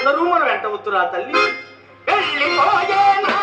అందరూ మనం వెంట వద్దురా తల్లి. వెళ్ళిపోయేనా